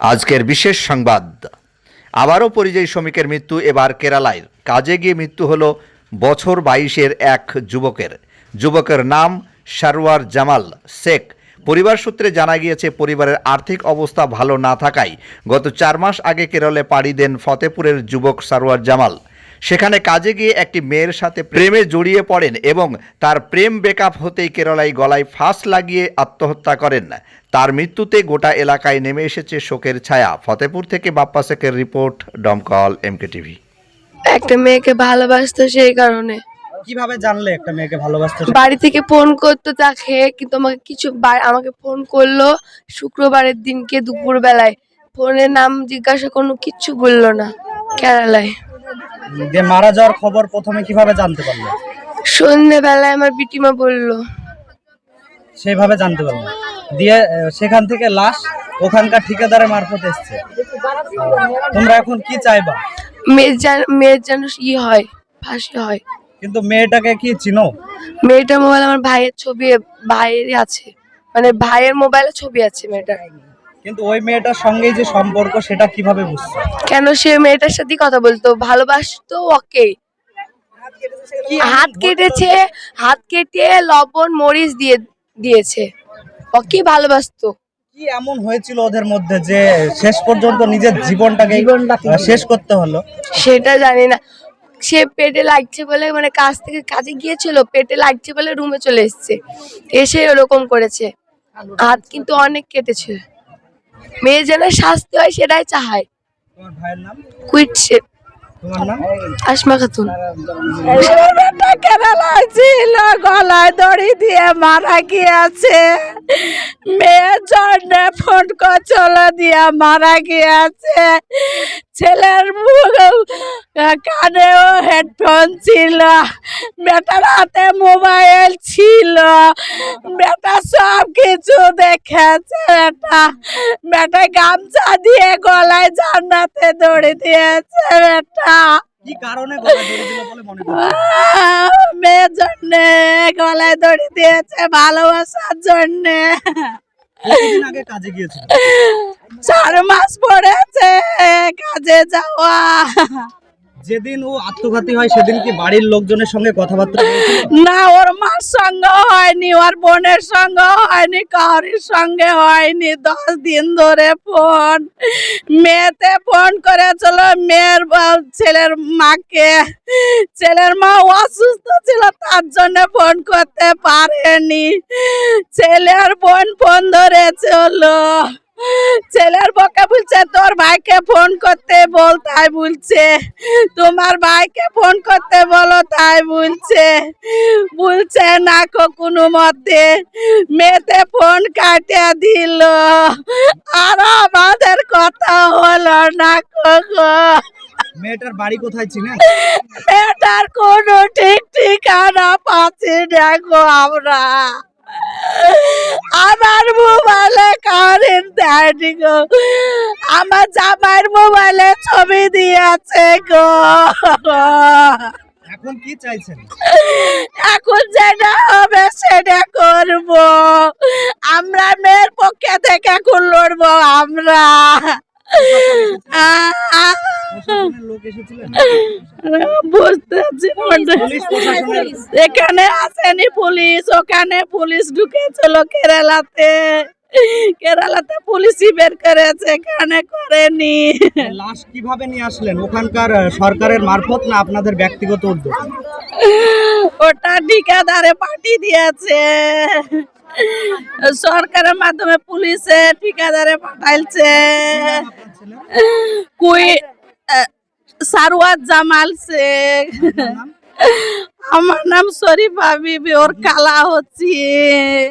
আজকের বিশেষ সংবাদ। আবারও পরিযায়ী শ্রমিকের মৃত্যু এবার কেরালায়। কাজে গিয়ে মৃত্যু হল বছর বাইশের এক যুবকের। যুবকের নাম সারোয়ার জামাল শেখ। পরিবার সূত্রে জানা গিয়েছে, পরিবারের আর্থিক অবস্থা ভালো না থাকায় গত চার মাস আগে কেরলে পাড়ি দেন ফতেপুরের যুবক সারোয়ার জামাল। সেখানে কাজে গিয়ে একটি মেয়ের সাথে প্রেমে জড়িয়ে পড়েন এবং তার প্রেম বেকআপ হতেই কেরলায় গলায় ফাঁস লাগিয়ে আত্মহত্যা করেন। তার মৃত্যুতে গোটা এলাকায় নেমে এসেছে শোকের ছায়া। ফতেপুর থেকে বাপ্পা শেখের রিপোর্ট ডমকল এমকে টিভি একটা মেয়েকে ভালোবাসতো সেই কারণে। কীভাবে জানলে একটা মেয়েকে ভালোবাসতে বাড়ি থেকে ফোন করতো তাকে কিন্তু আমাকে কিছু বা- আমাকে ফোন করল শুক্রবারের দিনকে দুপুর বেলায় ফোনের নাম জিজ্ঞাসা কোনো কিচ্ছু বলল না কেরালায়। যে মারা যাওয়ার খবর প্রথমে কীভাবে জানতে পারলে? সন্ধ্যেবেলায় আমার বিটিমা বলল। সেভাবে জানতে পারলে। দিয়ে সেখান থেকে লাশ ওখানকার ঠিকাদারের মারফত এসছে। তোমরা এখন কি চাইবা? মেয়ের যেন মেয়ের যেন ই হয় ফাঁসি হয়। কিন্তু মেয়েটাকে কি চিনো? মেয়েটার মোবাইল আমার ভাইয়ের ছবি ভাইয়েরই আছে। মানে ভাইয়ের মোবাইলে ছবি আছে মেয়েটার। কিন্তু ওই মেয়েটার সঙ্গে যে সম্পর্ক সেটা কীভাবে বুঝছ? কেন সে মেয়েটার সাথে কথা বলতো? ভালোবাসতো ওকে। হাত কেটেছে? হাত কেটে লবণ মরিচ দিয়ে দিয়েছে। ওকে ভালোবাসতো। কি এমন হয়েছিল ওদের মধ্যে যে শেষ পর্যন্ত নিজের জীবনটাকে শেষ করতে হলো? সেটা জানি না। সে পেটে লাগছে বলে মানে কাজ থেকে কাজে গিয়েছিল পেটে লাগছে বলে রুমে চলে এসেছে। এসে ওরকম করেছে। হাত কিন্তু অনেক কেটেছে। মেয়ে যেন শাস্তি হয় সেটাই চাহায় তোমার ভাইয়ের নাম? কুইটছে আসমা খাতুন। কেরালা ছিল গলায় দড়ি দিয়ে মারা গিয়েছে। মেয়ের জন্য ফোন করছিল দিয়ে মারা গিয়েছে। ছেলের কানেও হেডফোন ছিল বেটার হাতে মোবাইল ছিল বেটা সব কিছু দেখেছে বেটা। বেটা গামছা দিয়ে গলায় জান্নাতে দড়ি দিয়েছে বেটা। কি কারণে মেয়ের জন্য গলায় দড়ি দিয়েছে ভালোবাসার জন্য। চার মাস পড়েছে। কাজে যাওয়া। যেদিন ও আত্মঘাতী হয় সেদিন কি বাড়ির লোকজনের সঙ্গে কথাবার্তা না ওর মার সঙ্গে হয়নি ওর বোনের সঙ্গে হয়নি কাউরির সঙ্গে হয়নি। দশ দিন ধরে ফোন মেয়েতে ফোন করেছিল মেয়ের ছেলের মাকে। ছেলের মা অসুস্থ ছিল তার জন্য ফোন করতে পারেনি। ছেলের বোন ফোন ধরেছিল। ছেলের বকে বলছে তোর ভাইকে ফোন করতে বল তাই বলছে। তোমার ভাইকে ফোন করতে বলো তাই বলছে। বলছে না কোনো মতে মেয়েতে ফোন কাটিয়ে দিল। আর আমাদের কথা হলো না কো গো। মেয়েটার বাড়ি কোথায় চিনেন? মেয়েটার কোনো ঠিক ঠিকানা পাচ্ছি না গো আমরা। আমার মোবাইলে কারেন্ট দেয়নি গো। আমার জামাইয়ের মোবাইলে ছবি দিয়েছে গো। এখন কি চাইছেন? এখন যেটা হবে সেটা করব। আমরা মেয়ের পক্ষে থেকে এখন লড়বো আমরা। মনে- পুলিশ প্রশাসনের এখানে আসেনি পুলিশ ওখানে পুলিশ ঢুকেছিল কেরালাতে। কেরালাতে পুলিশই বের করেছে এখানে করেনি। লাশ কীভাবে নিয়ে আসলেন? ওখানকার সরকারের মারফত না আপনাদের ব্যক্তিগত উদ্যোগ? ওটা ঠিকাদারে পাঠিয়ে দিয়েছে। সরকারের মাধ্যমে পুলিশে ঠিকাদারে পাঠাইছে। কুই সারওয়াত জামাল শেখ। আমার নাম? শরীফা বিবি ওর কালা হচ্ছে।